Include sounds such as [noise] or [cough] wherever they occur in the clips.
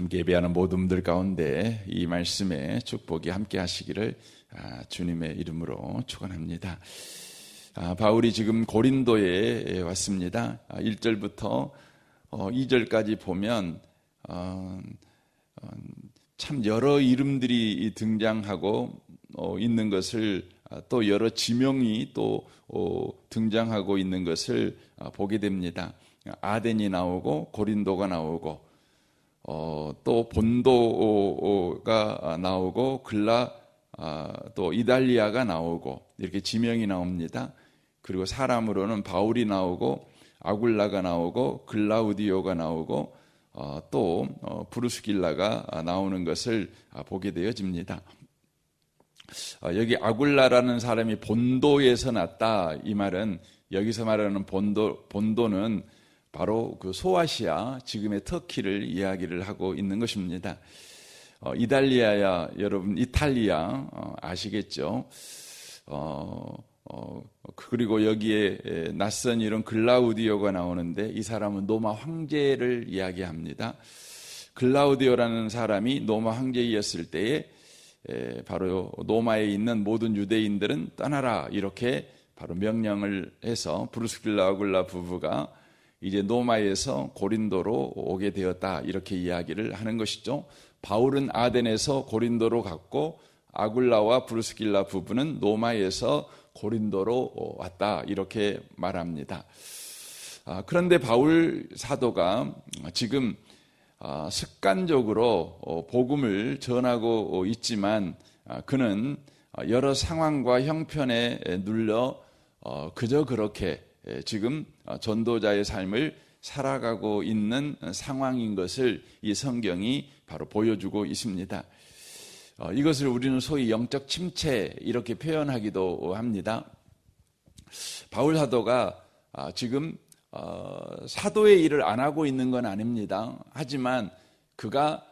함께 예배하는 모든 분들 가운데 이 말씀에 축복이 함께 하시기를 아, 주님의 이름으로 축원합니다. 아, 바울이 지금 고린도에 왔습니다. 1절부터 2절까지 보면 어, 어, 참 여러 이름들이 등장하고 어, 있는 것을 또 여러 지명이 또 등장하고 있는 것을 보게 됩니다. 아덴이 나오고 고린도가 나오고 또 본도가 나오고 글라 또 이달리아가 나오고 이렇게 지명이 나옵니다. 그리고 사람으로는 바울이 나오고 아굴라가 나오고 글라우디오가 나오고 어, 또 어, 브루스길라가 나오는 것을 보게 되어집니다. 어, 여기 아굴라라는 사람이 본도에서 났다 이 말은 여기서 말하는 본도 본도는 바로 그 소아시아 지금의 터키를 이야기를 하고 있는 것입니다. 어, 이달리아야 여러분 이탈리아 어, 아시겠죠? 어, 어, 그리고 여기에 낯선 이런 글라우디오가 나오는데 이 사람은 노마 황제를 이야기합니다. 글라우디오라는 사람이 노마 황제이었을 때에 바로 노마에 있는 모든 유대인들은 떠나라 이렇게 바로 명령을 해서 브루스빌라 아굴라 부부가 이제 노마에서 고린도로 오게 되었다 이렇게 이야기를 하는 것이죠. 바울은 아덴에서 고린도로 갔고 아굴라와 브루스길라 부부는 노마에서 고린도로 왔다 이렇게 말합니다. 아, 그런데 바울 사도가 지금 아, 습관적으로 어, 복음을 전하고 있지만 아, 그는 여러 상황과 형편에 눌려 어, 그저 그렇게 지금 전도자의 삶을 살아가고 있는 상황인 것을 이 성경이 바로 보여주고 있습니다. 어, 이것을 우리는 소위 영적 침체 이렇게 표현하기도 합니다. 바울 사도가 아, 지금 어, 사도의 일을 안 하고 있는 건 아닙니다. 하지만 그가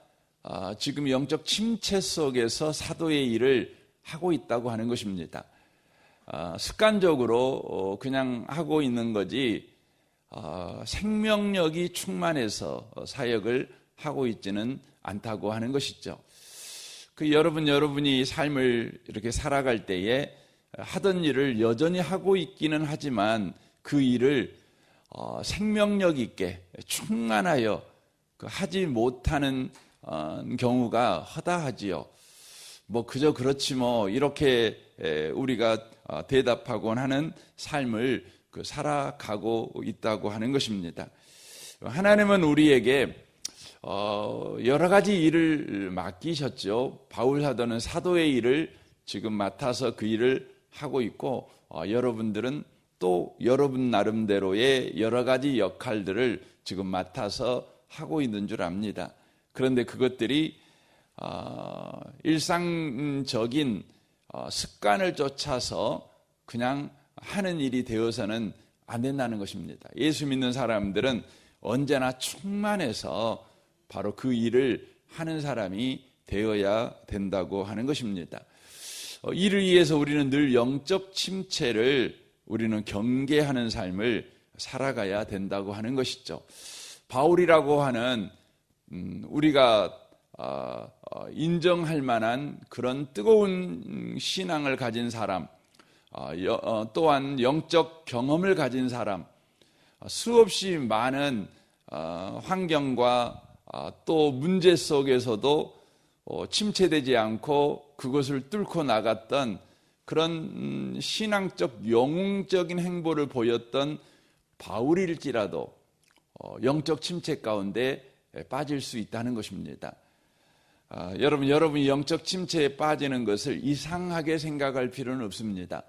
아, 지금 영적 침체 속에서 사도의 일을 하고 있다고 하는 것입니다. 아, 습관적으로 어, 그냥 하고 있는 거지 생명력이 충만해서 사역을 하고 있지는 않다고 하는 것이죠. 그 여러분 여러분이 삶을 이렇게 살아갈 때에 하던 일을 여전히 하고 있기는 하지만 그 일을 어, 생명력 있게 충만하여 그 하지 못하는 어, 경우가 허다하지요. 뭐 그저 그렇지 뭐 이렇게 에, 우리가 어, 대답하곤 하는 삶을 그 살아가고 있다고 하는 것입니다. 하나님은 우리에게 어, 여러 가지 일을 맡기셨죠. 바울 사도는 사도의 일을 지금 맡아서 그 일을 하고 있고 어, 여러분들은 또 여러분 나름대로의 여러 가지 역할들을 지금 맡아서 하고 있는 줄 압니다. 그런데 그것들이 어, 일상적인 어, 습관을 쫓아서 그냥 하는 일이 되어서는 안 된다는 것입니다. 예수 믿는 사람들은 언제나 충만해서 바로 그 일을 하는 사람이 되어야 된다고 하는 것입니다. 어, 이를 위해서 우리는 늘 영적 침체를 우리는 경계하는 삶을 살아가야 된다고 하는 것이죠. 바울이라고 하는 음, 우리가 어, 어, 인정할 만한 그런 뜨거운 신앙을 가진 사람, 또한 영적 경험을 가진 사람, 수없이 많은 환경과 아, 또 문제 속에서도 어, 침체되지 않고 그것을 뚫고 나갔던 그런 음, 신앙적 영웅적인 행보를 보였던 바울일지라도 어, 영적 침체 가운데 빠질 수 있다는 것입니다. 아, 여러분, 여러분이 영적 침체에 빠지는 것을 이상하게 생각할 필요는 없습니다.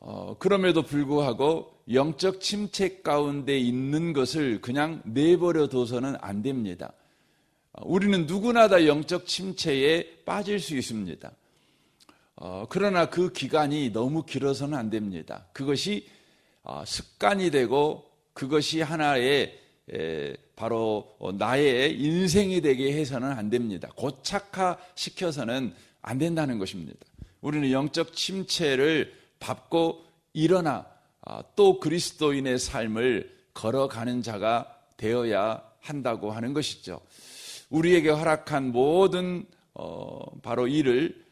어, 그럼에도 불구하고 영적 침체 가운데 있는 것을 그냥 내버려 둬서는 안 됩니다. 우리는 누구나 다 영적 침체에 빠질 수 있습니다. 어, 그러나 그 기간이 너무 길어서는 안 됩니다. 그것이 어, 습관이 되고 그것이 하나의 에, 바로 나의 인생이 되게 해서는 안 됩니다. 고착화 시켜서는 안 된다는 것입니다. 우리는 영적 침체를 밟고 일어나 아, 또 그리스도인의 삶을 걸어가는 자가 되어야 한다고 하는 것이죠. 우리에게 허락한 모든 어, 바로 일을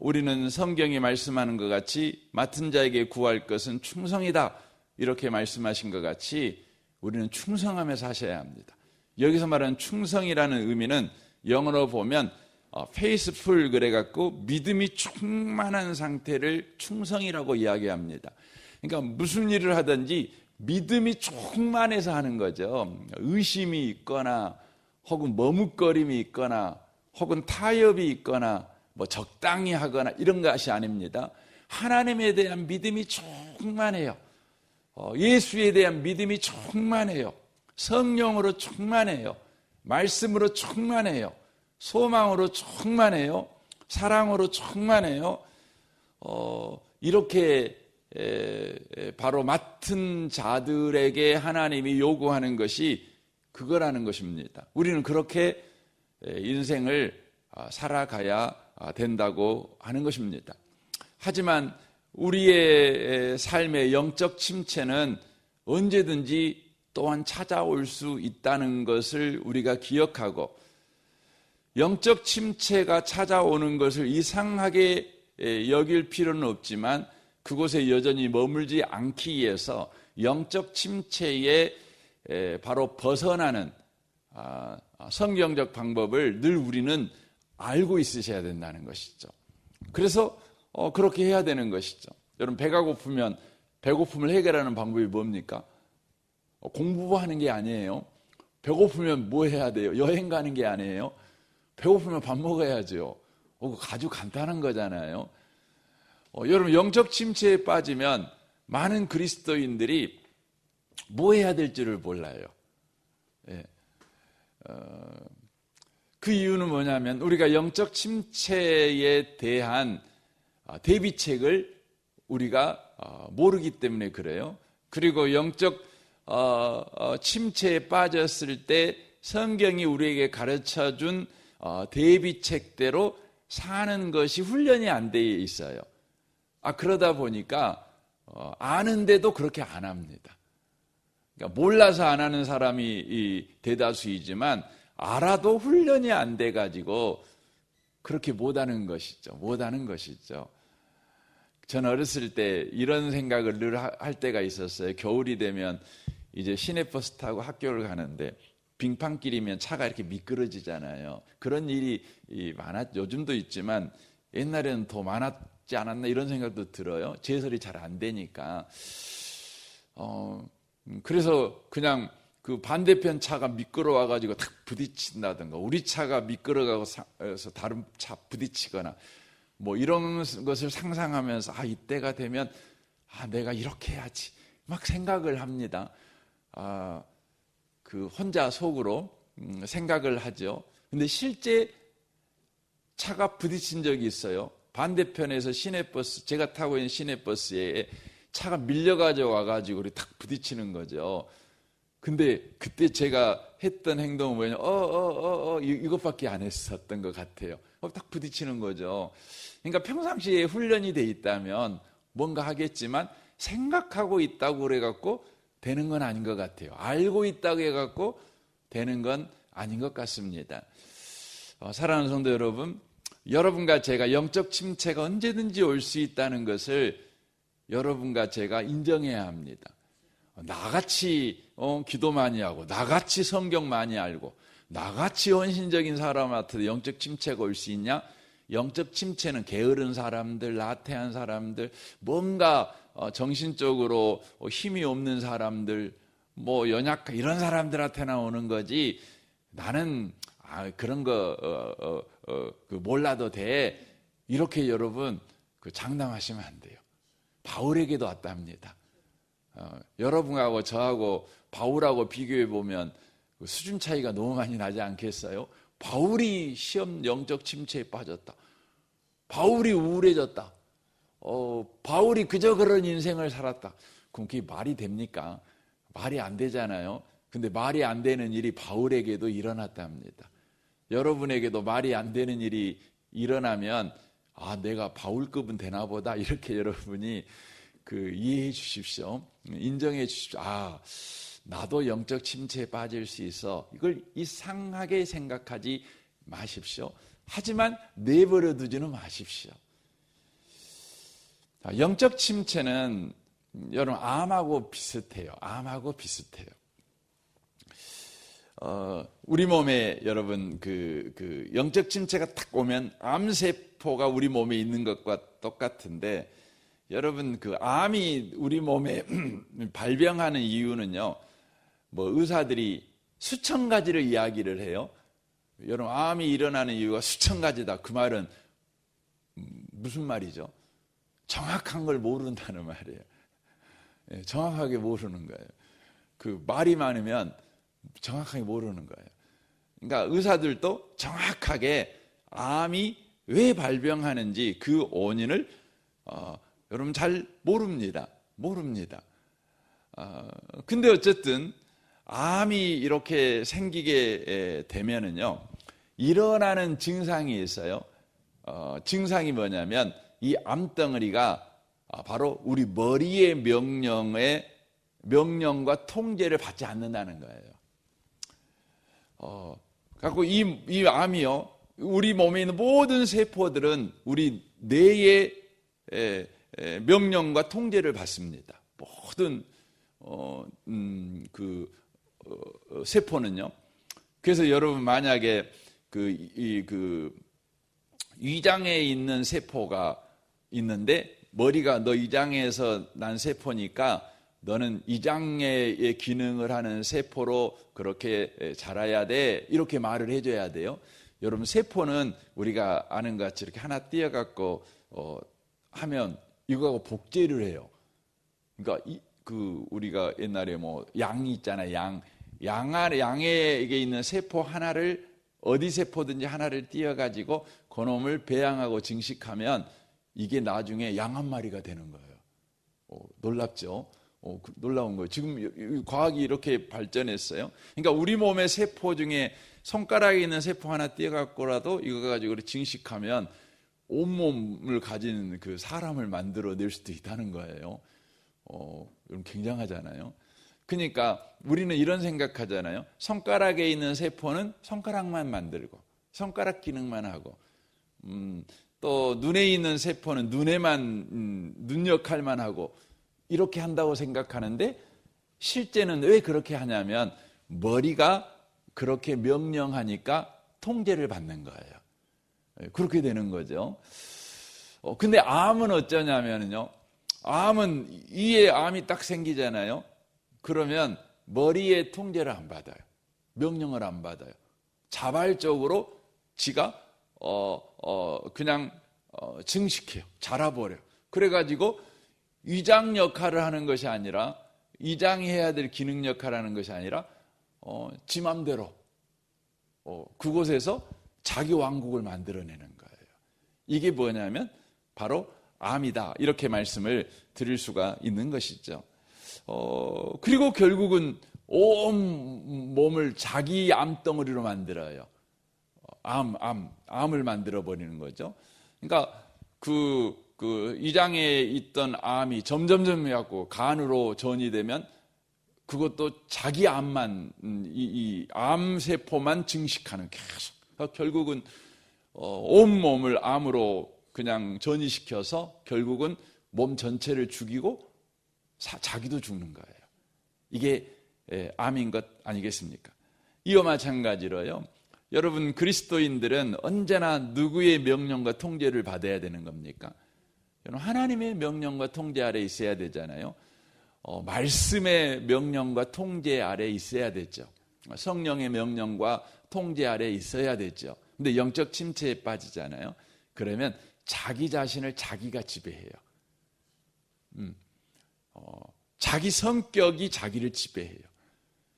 우리는 성경이 말씀하는 것 같이 맡은 자에게 구할 것은 충성이다 이렇게 말씀하신 것 같이 우리는 충성하면서 하셔야 합니다. 여기서 말하는 충성이라는 의미는 영어로 보면 어, faithful 그래 갖고 믿음이 충만한 상태를 충성이라고 이야기합니다. 그러니까 무슨 일을 하든지 믿음이 충만해서 하는 거죠. 의심이 있거나 혹은 머뭇거림이 있거나 혹은 타협이 있거나 뭐 적당히 하거나 이런 것이 아닙니다. 하나님에 대한 믿음이 충만해요. 어, 예수에 대한 믿음이 충만해요. 성령으로 충만해요. 말씀으로 충만해요. 소망으로 충만해요. 사랑으로 충만해요. 어, 이렇게 에, 에, 바로 맡은 자들에게 하나님이 요구하는 것이 그거라는 것입니다. 우리는 그렇게 인생을 아, 살아가야 아, 된다고 하는 것입니다. 하지만 우리의 삶의 영적 침체는 언제든지 또한 찾아올 수 있다는 것을 우리가 기억하고 영적 침체가 찾아오는 것을 이상하게 여길 필요는 없지만 그곳에 여전히 머물지 않기 위해서 영적 침체에 바로 벗어나는 아, 성경적 방법을 늘 우리는 알고 있으셔야 된다는 것이죠. 그래서 어, 그렇게 해야 되는 것이죠. 여러분 배가 고프면 배고픔을 해결하는 방법이 뭡니까? 어, 공부하는 게 아니에요. 배고프면 뭐 해야 돼요? 여행 가는 게 아니에요. 배고프면 밥 먹어야죠. 어, 아주 간단한 거잖아요. 어, 여러분 영적 침체에 빠지면 많은 그리스도인들이 뭐 해야 될지를 몰라요. 예. 어, 그 이유는 뭐냐면 우리가 영적 침체에 대한 아, 대비책을 우리가 어, 모르기 때문에 그래요. 그리고 영적 어, 침체에 빠졌을 때 성경이 우리에게 가르쳐 준 대비책대로 사는 것이 훈련이 안 돼 있어요. 아 그러다 보니까 아는데도 그렇게 안 합니다. 그러니까 몰라서 안 하는 사람이 대다수이지만 알아도 훈련이 안 돼 가지고 그렇게 못하는 것이죠. 못하는 것이죠. 전 어렸을 때 이런 생각을 늘 할 때가 있었어요. 겨울이 되면 이제 시내버스 타고 학교를 가는데 빙판길이면 차가 이렇게 미끄러지잖아요. 그런 일이 많았 요즘도 있지만 옛날에는 더 많았지 않았나 이런 생각도 들어요. 제설이 잘 안 되니까. 어, 음, 그래서 그냥 그 반대편 차가 미끄러워 가지고 탁 부딪힌다든가 우리 차가 미끄러워서 다른 차 부딪히거나 뭐 이런 것을 상상하면서 아 이때가 되면 아 내가 이렇게 해야지 막 생각을 합니다. 아 그 혼자 속으로 음, 생각을 하죠. 근데 실제 차가 부딪힌 적이 있어요. 반대편에서 시내버스 제가 타고 있는 시내버스에 차가 밀려가지고 와가지고 우리 탁 부딪히는 거죠. 근데 그때 제가 했던 행동은 뭐냐, 어, 어, 어, 어, 이것밖에 안 했었던 것 같아요. 어, 딱 부딪히는 거죠. 그러니까 평상시에 훈련이 돼 있다면 뭔가 하겠지만 생각하고 있다고 그래갖고 되는 건 아닌 것 같아요. 알고 있다고 해갖고 되는 건 아닌 것 같습니다. 어, 사랑하는 성도 여러분, 여러분과 제가 영적 침체가 언제든지 올 수 있다는 것을 여러분과 제가 인정해야 합니다. 나같이 어, 기도 많이 하고 나같이 성경 많이 알고 나같이 헌신적인 사람한테 영적 침체가 올 수 있냐? 영적 침체는 게으른 사람들, 나태한 사람들, 뭔가 어, 정신적으로 힘이 없는 사람들, 뭐 연약한 이런 사람들한테나 오는 거지. 나는 아, 그런 거 어, 어, 어, 그 몰라도 돼. 이렇게 여러분 그 장담하시면 안 돼요. 바울에게도 왔답니다. 어, 여러분하고 저하고 바울하고 비교해 보면 그 수준 차이가 너무 많이 나지 않겠어요? 바울이 시험 영적 침체에 빠졌다. 바울이 우울해졌다. 어, 바울이 그저 그런 인생을 살았다. 그럼 그게 말이 됩니까? 말이 안 되잖아요. 근데 말이 안 되는 일이 바울에게도 일어났답니다. 여러분에게도 말이 안 되는 일이 일어나면 아, 내가 바울급은 되나 보다. 이렇게 여러분이 그 이해해 주십시오. 인정해 주십시오. 아, 나도 영적 침체에 빠질 수 있어. 이걸 이상하게 생각하지 마십시오. 하지만 내버려 두지는 마십시오. 영적 침체는 여러분 암하고 비슷해요. 암하고 비슷해요. 어, 우리 몸에 여러분 그, 그 영적 침체가 딱 오면 암세포가 우리 몸에 있는 것과 똑같은데 여러분 그 암이 우리 몸에 [clears throat] 발병하는 이유는요. 뭐 의사들이 수천 가지를 이야기를 해요. 여러분 암이 일어나는 이유가 수천 가지다. 그 말은 무슨 말이죠? 정확한 걸 모른다는 말이에요. 예, 정확하게 모르는 거예요. 그 말이 많으면 정확하게 모르는 거예요. 그러니까 의사들도 정확하게 암이 왜 발병하는지 그 원인을 어, 여러분 잘 모릅니다. 모릅니다. 어, 근데 어쨌든 암이 이렇게 생기게 되면은요 일어나는 증상이 있어요. 어, 증상이 뭐냐면 이 암덩어리가 바로 우리 머리의 명령에 명령과 통제를 받지 않는다는 거예요. 어, 갖고 이, 이 암이요, 우리 몸에 있는 모든 세포들은 우리 뇌의 에, 에, 명령과 통제를 받습니다. 모든 어, 음, 그 어, 세포는요. 그래서 여러분 만약에 그, 이, 그 위장에 있는 세포가 있는데 머리가 너 이장에서 난 세포니까 너는 이장의 기능을 하는 세포로 그렇게 자라야 돼. 이렇게 말을 해줘야 돼요. 여러분, 세포는 우리가 아는 것 같이 이렇게 하나 띄어갖고, 어, 하면 이거 하고 복제를 해요. 그러니까, 이, 그, 우리가 옛날에 뭐, 양 있잖아요. 양. 양 안에, 양에게 있는 세포 하나를, 어디 세포든지 하나를 띄어 가지고, 그놈을 배양하고 증식하면 이게 나중에 양 한 마리가 되는 거예요. 어, 놀랍죠? 어, 그 놀라운 거예요. 지금 과학이 이렇게 발전했어요. 그러니까 우리 몸의 세포 중에 손가락에 있는 세포 하나 떼어갖고라도 이거 가지고 증식하면 온몸을 가진 그 사람을 만들어낼 수도 있다는 거예요. 어, 굉장하잖아요. 그러니까 우리는 이런 생각하잖아요. 손가락에 있는 세포는 손가락만 만들고 손가락 기능만 하고 음, 또 눈에 있는 세포는 눈에만 음, 눈 역할만 하고 이렇게 한다고 생각하는데 실제는 왜 그렇게 하냐면 머리가 그렇게 명령하니까 통제를 받는 거예요. 예, 그렇게 되는 거죠. 어, 근데 암은 어쩌냐면요. 암은 이에 암이 딱 생기잖아요. 그러면 머리의 통제를 안 받아요. 명령을 안 받아요. 자발적으로 지가 어, 어, 그냥 어, 증식해요. 자라버려. 그래가지고 위장 역할을 하는 것이 아니라 이장이 해야 될 기능 역할을 하는 것이 아니라 어, 지 맘대로 어, 그곳에서 자기 왕국을 만들어내는 거예요. 이게 뭐냐면 바로 암이다 이렇게 말씀을 드릴 수가 있는 것이죠. 어, 그리고 결국은 온 몸을 자기 암덩어리로 만들어요. 암, 암, 암을 만들어 버리는 거죠. 그러니까 그, 그 이장에 있던 암이 점점점 해갖고 간으로 전이 되면 그것도 자기 암만, 음, 이, 이 암세포만 증식하는 계속. 결국은 어, 온 몸을 암으로 그냥 전이시켜서 결국은 몸 전체를 죽이고 사, 자기도 죽는 거예요. 이게 예, 암인 것 아니겠습니까? 이와 마찬가지로요. 여러분 그리스도인들은 언제나 누구의 명령과 통제를 받아야 되는 겁니까? 하나님의 명령과 통제 아래 있어야 되잖아요. 어, 말씀의 명령과 통제 아래 있어야 되죠. 성령의 명령과 통제 아래 있어야 되죠. 근데 영적 침체에 빠지잖아요. 그러면 자기 자신을 자기가 지배해요. 음, 어, 자기 성격이 자기를 지배해요.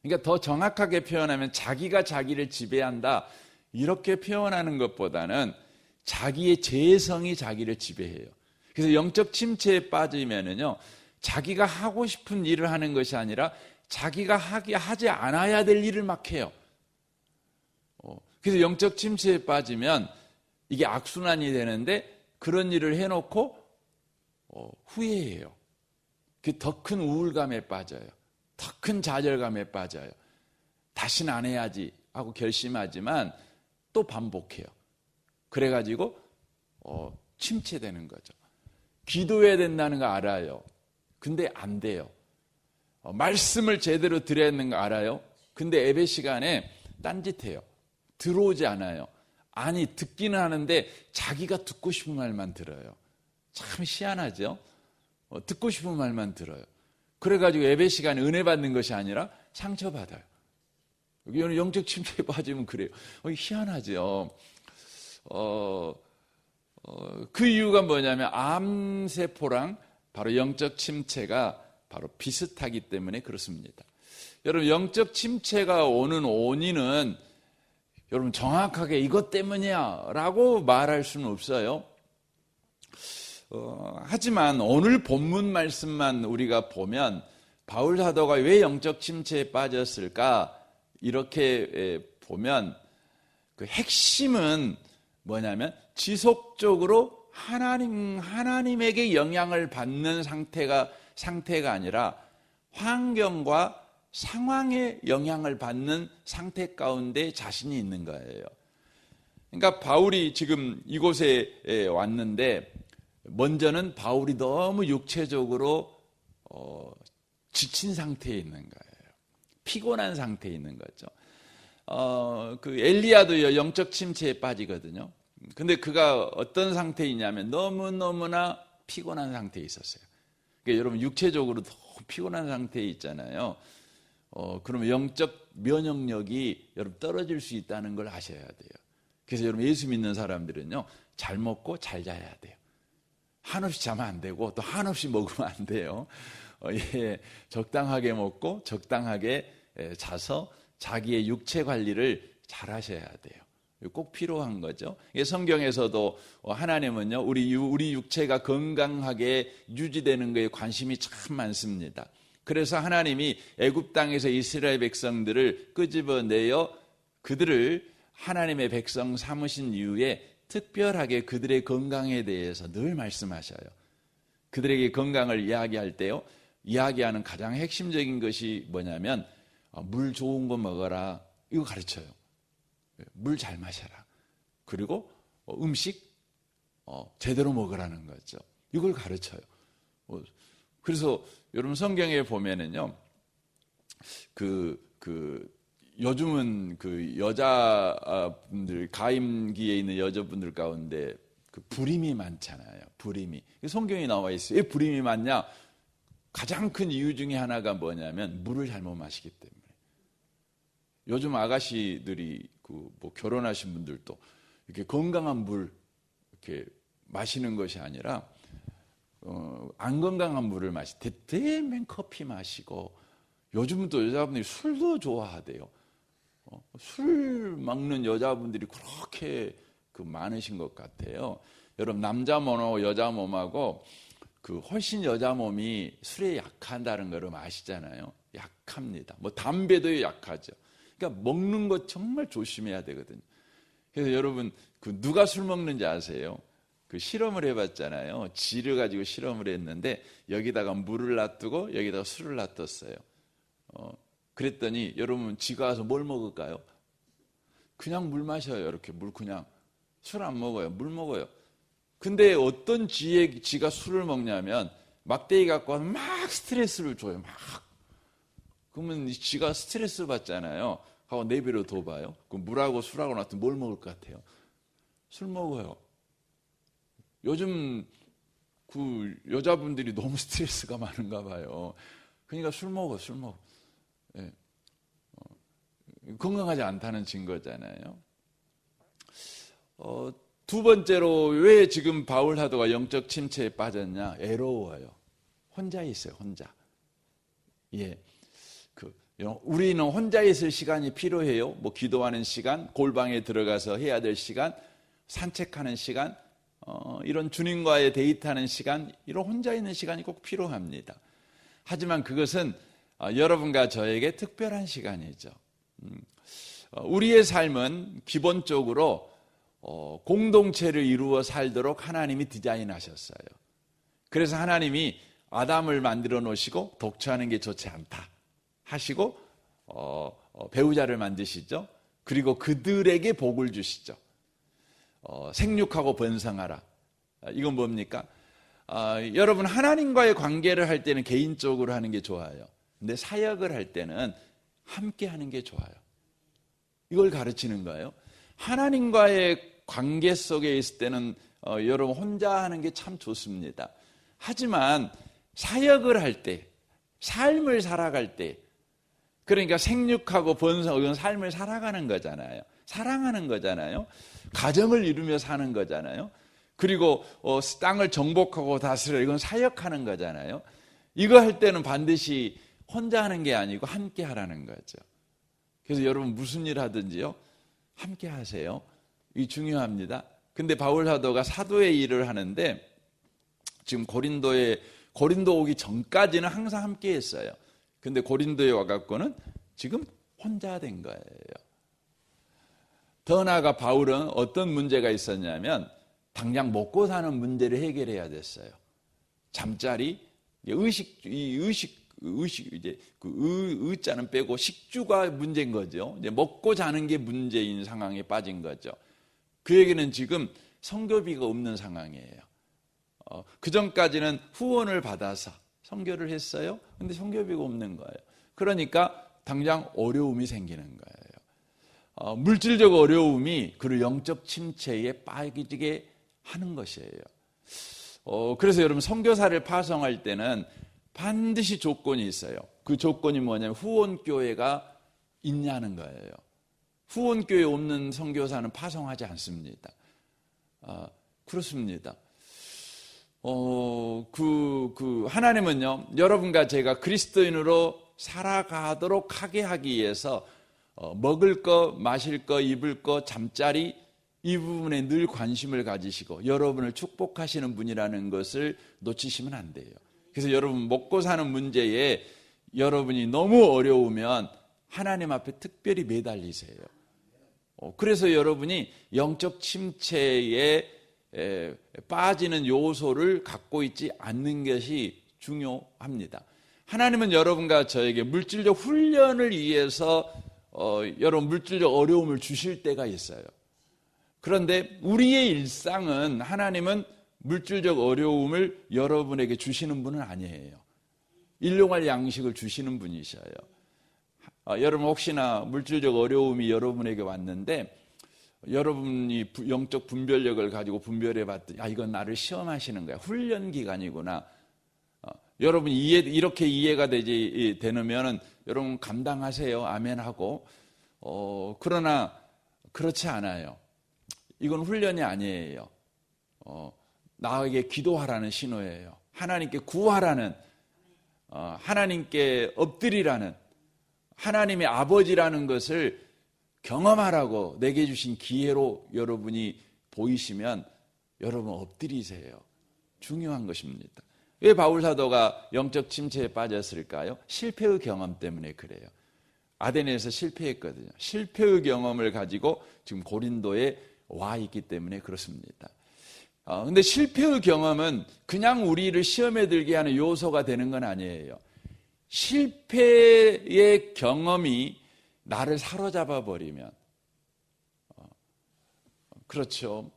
그러니까 더 정확하게 표현하면 자기가 자기를 지배한다. 이렇게 표현하는 것보다는 자기의 재성이 자기를 지배해요. 그래서 영적 침체에 빠지면은요, 자기가 하고 싶은 일을 하는 것이 아니라 자기가 하기, 하지 않아야 될 일을 막 해요. 어, 그래서 영적 침체에 빠지면 이게 악순환이 되는데 그런 일을 해놓고 어, 후회해요. 그 더 큰 우울감에 빠져요. 더 큰 좌절감에 빠져요. 다시는 안 해야지 하고 결심하지만 또 반복해요. 그래가지고 어, 침체되는 거죠. 기도해야 된다는 거 알아요. 근데 안 돼요. 어, 말씀을 제대로 드려야 하는 거 알아요. 근데 예배 시간에 딴짓해요. 들어오지 않아요. 아니 듣기는 하는데 자기가 듣고 싶은 말만 들어요. 참 희한하죠. 어, 듣고 싶은 말만 들어요. 그래가지고 예배 시간에 은혜 받는 것이 아니라 상처받아요. 여기 영적 침체에 [laughs] 빠지면 그래요. 어, 희한하죠. 어, 어, 그 이유가 뭐냐면 암세포랑 바로 영적 침체가 바로 비슷하기 때문에 그렇습니다. 여러분 영적 침체가 오는 원인은 여러분 정확하게 이것 때문이야라고 말할 수는 없어요. 어, 하지만 오늘 본문 말씀만 우리가 보면 바울 사도가 왜 영적 침체에 빠졌을까 이렇게 에, 보면 그 핵심은 뭐냐면 지속적으로 하나님 하나님에게 영향을 받는 상태가 상태가 아니라 환경과 상황에 영향을 받는 상태 가운데 자신이 있는 거예요. 그러니까 바울이 지금 이곳에 왔는데 먼저는 바울이 너무 육체적으로 어, 지친 상태에 있는 거예요. 피곤한 상태에 있는 거죠. 어, 그 엘리야도 영적 침체에 빠지거든요. 근데 그가 어떤 상태이냐면 너무너무나 피곤한 상태에 있었어요. 그러니까 여러분 육체적으로 너무 피곤한 상태에 있잖아요. 어, 그러면 영적 면역력이 여러분 떨어질 수 있다는 걸 아셔야 돼요. 그래서 여러분 예수 믿는 사람들은요, 잘 먹고 잘 자야 돼요. 한없이 자면 안 되고 또 한없이 먹으면 안 돼요. 어, 예, 적당하게 먹고 적당하게 예, 자서 자기의 육체 관리를 잘 하셔야 돼요. 꼭 필요한 거죠. 성경에서도 하나님은요, 우리, 우리 육체가 건강하게 유지되는 것에 관심이 참 많습니다. 그래서 하나님이 애굽 땅에서 이스라엘 백성들을 끄집어내어 그들을 하나님의 백성 삼으신 이후에 특별하게 그들의 건강에 대해서 늘 말씀하셔요. 그들에게 건강을 이야기할 때요, 이야기하는 가장 핵심적인 것이 뭐냐면, 어, 물 좋은 거 먹어라. 이거 가르쳐요. 물 잘 마셔라. 그리고 어, 음식 어, 제대로 먹으라는 거죠. 이걸 가르쳐요. 그래서 여러분 성경에 보면은요, 그, 그, 요즘은 그 여자분들, 가임기에 있는 여자분들 가운데 그 불임이 많잖아요. 불임이. 성경에 나와 있어요. 왜 불임이 많냐? 가장 큰 이유 중에 하나가 뭐냐면 물을 잘못 마시기 때문에. 요즘 아가씨들이 그 뭐 결혼하신 분들도 이렇게 건강한 물 이렇게 마시는 것이 아니라 어, 안 건강한 물을 마시. 대대면 커피 마시고 요즘은 또 여자분들이 술도 좋아하대요. 어, 술 먹는 여자분들이 그렇게 그 많으신 것 같아요. 여러분 남자 몸하고 여자 몸하고 그 훨씬 여자 몸이 술에 약한다는 거를 아시잖아요. 약합니다. 뭐 담배도 약하죠. 그러니까 먹는 것 정말 조심해야 되거든요. 그래서 여러분 그 누가 술 먹는지 아세요? 그 실험을 해봤잖아요. 쥐를 가지고 실험을 했는데 여기다가 물을 놔두고 여기다가 술을 놔뒀어요. 어, 그랬더니 여러분 쥐가 와서 뭘 먹을까요? 그냥 물 마셔요. 이렇게 물 그냥 술 안 먹어요. 물 먹어요. 근데 어떤 쥐의 쥐가 술을 먹냐면 막대기 갖고 와서 막 스트레스를 줘요. 막 그러면 쥐가 스트레스 받잖아요. 하고 내비로 둬봐요. 그럼 물하고 술하고 나한테 뭘 먹을 것 같아요? 술 먹어요. 요즘 그 여자분들이 너무 [laughs] 스트레스가 많은가 봐요. 그러니까 술 먹어, 술 먹어. 예. 어, 건강하지 않다는 증거잖아요. 어, 두 번째로 왜 지금 바울 사도가 영적 침체에 빠졌냐? 애로워요. 혼자 있어요, 혼자. 예. 그, 우리는 혼자 있을 시간이 필요해요. 뭐 기도하는 시간, 골방에 들어가서 해야 될 시간, 산책하는 시간, 어, 이런 주님과의 데이트하는 시간, 이런 혼자 있는 시간이 꼭 필요합니다. 하지만 그것은 어, 여러분과 저에게 특별한 시간이죠. 음, 어, 우리의 삶은 기본적으로 어, 공동체를 이루어 살도록 하나님이 디자인하셨어요. 그래서 하나님이 아담을 만들어 놓으시고 독처하는 게 좋지 않다. 하시고 어, 어, 배우자를 만드시죠. 그리고 그들에게 복을 주시죠. 어, 생육하고 번성하라. 아, 이건 뭡니까? 아, 여러분 하나님과의 관계를 할 때는 개인적으로 하는 게 좋아요. 근데 사역을 할 때는 함께 하는 게 좋아요. 이걸 가르치는 거예요. 하나님과의 관계 속에 있을 때는 어, 여러분 혼자 하는 게 참 좋습니다. 하지만 사역을 할 때, 삶을 살아갈 때, 그러니까 생육하고 번성, 이건 삶을 살아가는 거잖아요. 사랑하는 거잖아요. 가정을 이루며 사는 거잖아요. 그리고 어, 땅을 정복하고 다스려 이건 사역하는 거잖아요. 이거 할 때는 반드시 혼자 하는 게 아니고 함께 하라는 거죠. 그래서 여러분 무슨 일 하든지요. 함께 하세요. 이 중요합니다. 근데 바울 사도가 사도의 일을 하는데 지금 고린도에 고린도 오기 전까지는 항상 함께 했어요. 근데 고린도에 와 갖고는 지금 혼자 된 거예요. 더 나아가 바울은 어떤 문제가 있었냐면 당장 먹고 사는 문제를 해결해야 됐어요. 잠자리, 의식, 이 의식, 의식, 이제 그 의, 의자는 빼고 식주가 문제인 거죠. 이제 먹고 자는 게 문제인 상황에 빠진 거죠. 그에게는 지금 성교비가 없는 상황이에요. 어, 그 전까지는 후원을 받아서 성교를 했어요. 근데 성교비가 없는 거예요. 그러니까 당장 어려움이 생기는 거예요. 어, 물질적 어려움이 그를 영적 침체에 빠지게 하는 것이에요. 어, 그래서 여러분 성교사를 파송할 때는 반드시 조건이 있어요. 그 조건이 뭐냐면 후원교회가 있냐는 거예요. 후원교회 없는 선교사는 파송하지 않습니다. 아, 그렇습니다. 어, 그, 그, 하나님은요, 여러분과 제가 그리스도인으로 살아가도록 하게 하기 위해서 어, 먹을 거, 마실 거, 입을 거, 잠자리 이 부분에 늘 관심을 가지시고 여러분을 축복하시는 분이라는 것을 놓치시면 안 돼요. 그래서 여러분 먹고 사는 문제에 여러분이 너무 어려우면 하나님 앞에 특별히 매달리세요. 어, 그래서 여러분이 영적 침체에 빠지는 요소를 갖고 있지 않는 것이 중요합니다. 하나님은 여러분과 저에게 물질적 훈련을 위해서 어, 여러분 물질적 어려움을 주실 때가 있어요. 그런데 우리의 일상은 하나님은 물질적 어려움을 여러분에게 주시는 분은 아니에요. 일용할 양식을 주시는 분이셔요. 아, 여러분 혹시나 물질적 어려움이 여러분에게 왔는데 여러분이 영적 분별력을 가지고 분별해 봤더니 아 이건 나를 시험하시는 거야. 훈련 기간이구나. 어, 여러분 이해 이렇게 이해가 되지 되면은 여러분 감당하세요. 아멘 하고 어, 그러나 그렇지 않아요. 이건 훈련이 아니에요. 어, 나에게 기도하라는 신호예요. 하나님께 구하라는 어, 하나님께 엎드리라는 하나님의 아버지라는 것을 경험하라고 내게 주신 기회로 여러분이 보이시면 여러분 엎드리세요. 중요한 것입니다. 왜 바울 사도가 영적 침체에 빠졌을까요? 실패의 경험 때문에 그래요. 아덴에서 실패했거든요. 실패의 경험을 가지고 지금 고린도에 와 있기 때문에 그렇습니다. 어, 근데 실패의 경험은 그냥 우리를 시험에 들게 하는 요소가 되는 건 아니에요. 실패의 경험이 나를 사로잡아 버리면 어, 그렇죠.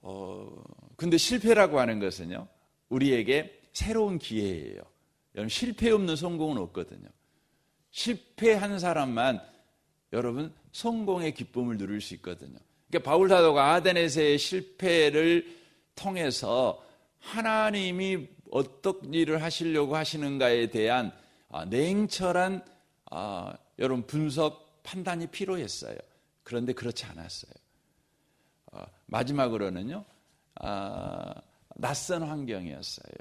어, 근데 실패라고 하는 것은요, 우리에게 새로운 기회예요. 여러분, 실패 없는 성공은 없거든요. 실패한 사람만 여러분, 성공의 기쁨을 누릴 수 있거든요. 그러니까 바울 사도가 아덴에서의 실패를 통해서 하나님이 어떤 일을 하시려고 하시는가에 대한 아, 냉철한 아, 여러분 분석 판단이 필요했어요. 그런데 그렇지 않았어요. 어, 마지막으로는요, 아, 낯선 환경이었어요.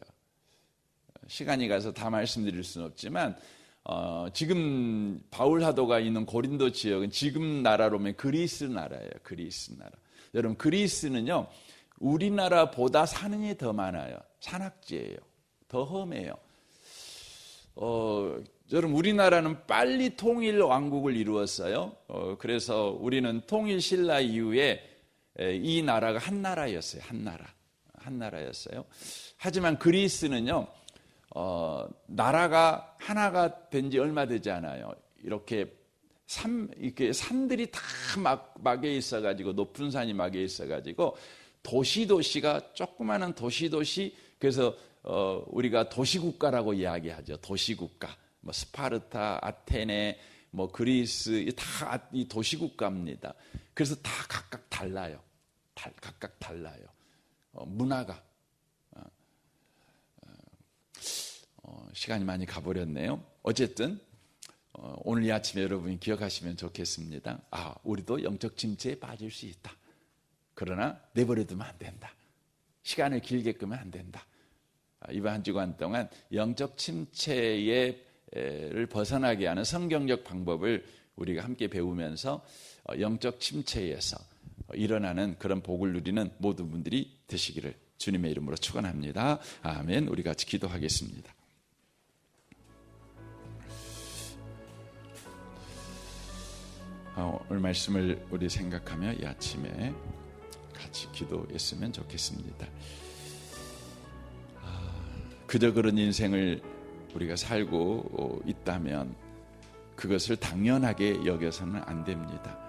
시간이 가서 다 말씀드릴 수는 없지만 어, 지금 바울 사도가 있는 고린도 지역은 지금 나라로 면 그리스 나라예요. 그리스 나라. 여러분 그리스는요 우리나라보다 산이 더 많아요. 산악지예요. 더 험해요. 어, 여러분 우리나라는 빨리 통일 왕국을 이루었어요. 어, 그래서 우리는 통일 신라 이후에 이 나라가 한 나라였어요. 한 나라, 한 나라였어요. 하지만 그리스는요 어, 나라가 하나가 된 지 얼마 되지 않아요. 이렇게 산 이렇게 산들이 다 막 막에 있어가지고 높은 산이 막에 있어가지고 도시 도시가 조그마한 도시 도시 그래서 어, 우리가 도시 국가라고 이야기하죠. 도시 국가. 뭐 스파르타, 아테네, 뭐 그리스 다 이 도시 국가입니다. 그래서 다 각각 달라요. 달, 각각 달라요. 어, 문화가 어, 시간이 많이 가버렸네요. 어쨌든 어, 오늘 이 아침에 여러분이 기억하시면 좋겠습니다. 아, 우리도 영적 침체에 빠질 수 있다. 그러나 내버려두면 안 된다. 시간을 길게 끄면 안 된다. 아, 이번 한 주간 동안 영적 침체를 벗어나게 하는 성경적 방법을 우리가 함께 배우면서 어, 영적 침체에서 일어나는 그런 복을 누리는 모든 분들이 되시기를 주님의 이름으로 축원합니다. 아멘. 우리 같이 기도하겠습니다. 어, 오늘 말씀을 우리 생각하며 이 아침에 같이 기도했으면 좋겠습니다. 아, 그저 그런 인생을 우리가 살고 있다면 그것을 당연하게 여겨서는 안 됩니다.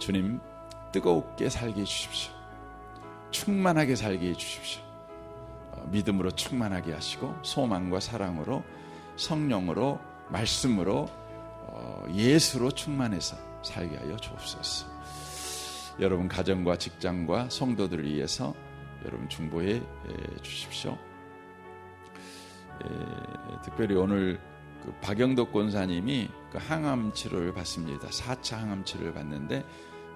주님 뜨겁게 살게 해주십시오. 충만하게 살게 해주십시오. 어, 믿음으로 충만하게 하시고 소망과 사랑으로 성령으로 말씀으로 어, 예수로 충만해서 살게 하여 주옵소서. 여러분 가정과 직장과 성도들을 위해서 여러분 중보해 주십시오. 특별히 오늘 그 박영덕 권사님이 그 항암 치료를 받습니다. 4차 항암 치료를 받는데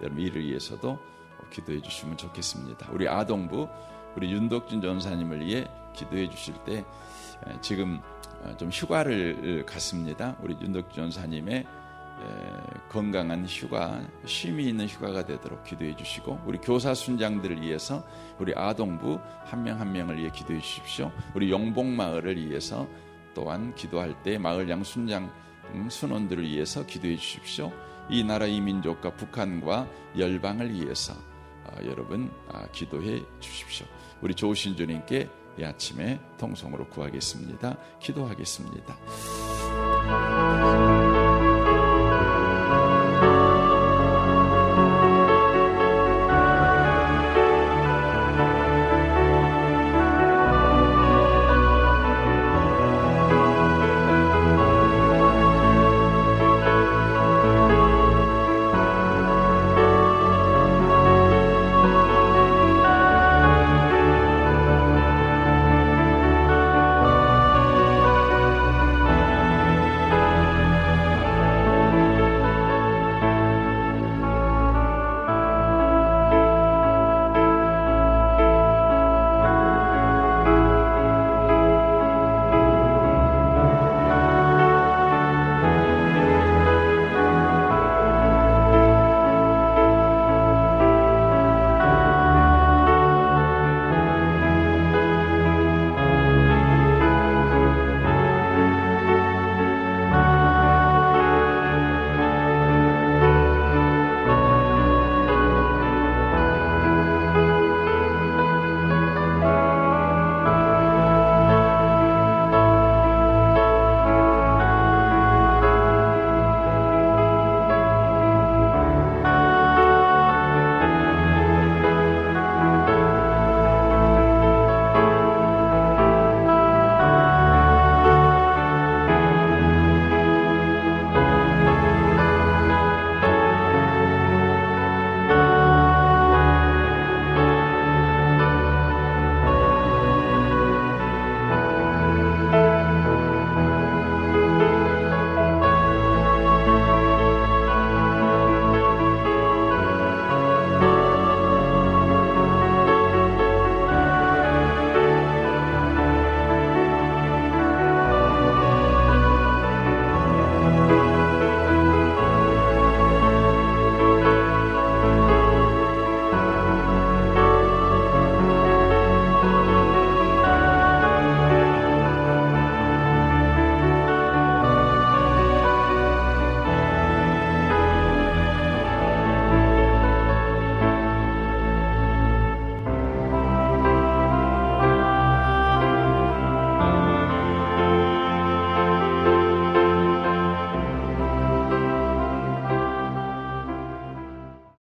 여러분 이를 위해서도 기도해 주시면 좋겠습니다. 우리 아동부 우리 윤덕준 전사님을 위해 기도해 주실 때 지금 좀 휴가를 갔습니다. 우리 윤덕준 전사님의 건강한 휴가, 쉼이 있는 휴가가 되도록 기도해 주시고 우리 교사 순장들을 위해서 우리 아동부 한 명 한 명을 위해 기도해 주십시오. 우리 영봉마을을 위해서 또한 기도할 때 마을 양 순장 음, 순원들을 위해서 기도해 주십시오. 이 나라 이 민족과 북한과 열방을 위해서 어, 여러분 아, 기도해 주십시오. 우리 좋으신 주님께 이 아침에 통성으로 구하겠습니다. 기도하겠습니다.